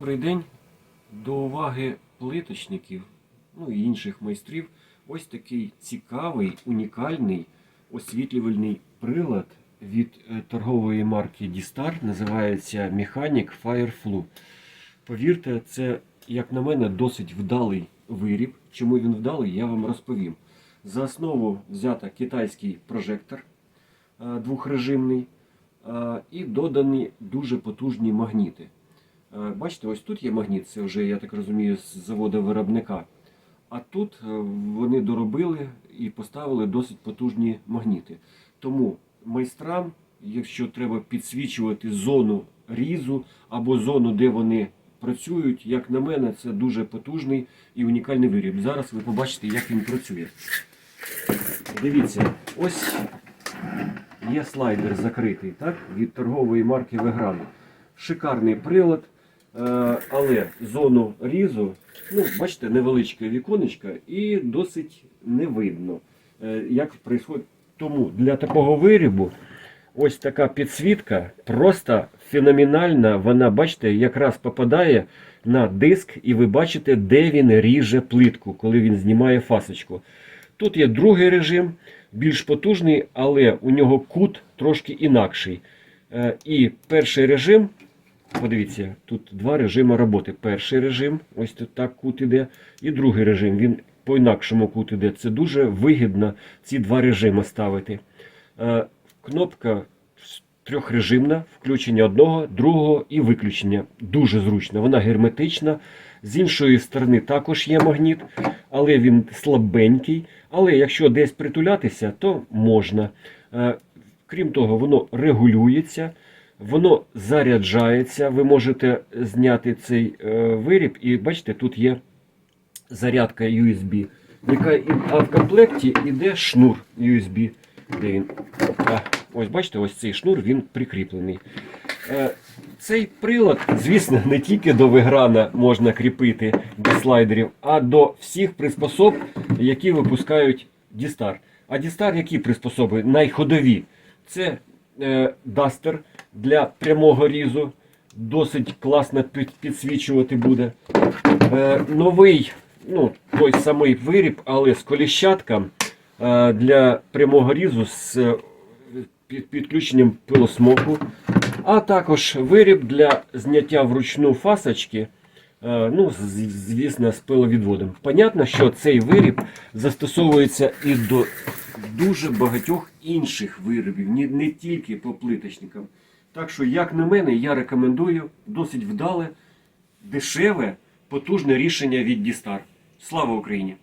Добрий день. До уваги плиточників, ну і інших майстрів. Ось такий цікавий, унікальний освітлювальний прилад від е, торгової марки Distar. Називається Mechanic Fireflu. Повірте, це, як на мене, досить вдалий виріб. Чому він вдалий, я вам розповім. За основу взято китайський прожектор е, двохрежимний е, і додані дуже потужні магніти. Е, Бачите, ось тут є магніт, це вже, я так розумію, з заводу виробника. А тут е, вони доробили і поставили досить потужні магніти. Тому майстрам, якщо треба підсвічувати зону різу або зону, де вони працюють, як на мене, це дуже потужний і унікальний виріб. Зараз ви побачите, як він працює. Дивіться, ось є слайдер закритий так, від торгової марки Вегран. Шикарний прилад, але зону різу, ну, бачите, невеличке віконечко і досить не видно, е, як відбувається. Тому для такого вирібу ось така підсвітка просто феноменальна. Вона, бачите, якраз попадає на диск, і ви бачите, де він ріже плитку, коли він знімає фасочку. Тут є другий режим, більш потужний, але у нього кут трошки інакший. Е, І перший режим, подивіться, тут два режими роботи. Перший режим, ось тут так кут іде, і другий режим, він по-інакшому кут іде. Це дуже вигідно ці два режими ставити. Е, Кнопка трьохрежимна, включення одного, другого і виключення. Дуже зручно. Вона герметична. З іншої сторони також є магніт, але він слабенький. Але якщо десь притулятися, то можна. Е, Крім того, воно регулюється, воно заряджається. Ви можете зняти цей е, виріб, і бачите, тут є зарядка USB, яка а в комплекті йде шнур USB. Де він? А, ось бачите, ось цей шнур він прикріплений. Е, Цей прилад, звісно, не тільки до виграна можна кріпити до слайдерів, а до всіх приспособ, які випускають Distar. А Distar які приспособи? Найходові. Це дастер для прямого різу. Досить класно підсвічувати буде. Е, новий, ну, той самий виріб, але з коліщатком е, для прямого різу з е, підключенням пилосмоку. А також виріб для зняття вручну фасочки, е, ну, звісно, з пиловідводом. Понятно, що цей виріб застосовується і до дуже багатьох інших виробів, не, тільки по плиточникам. Так що, як на мене, я рекомендую досить вдале, дешеве, потужне рішення від Дістар. Слава Україні!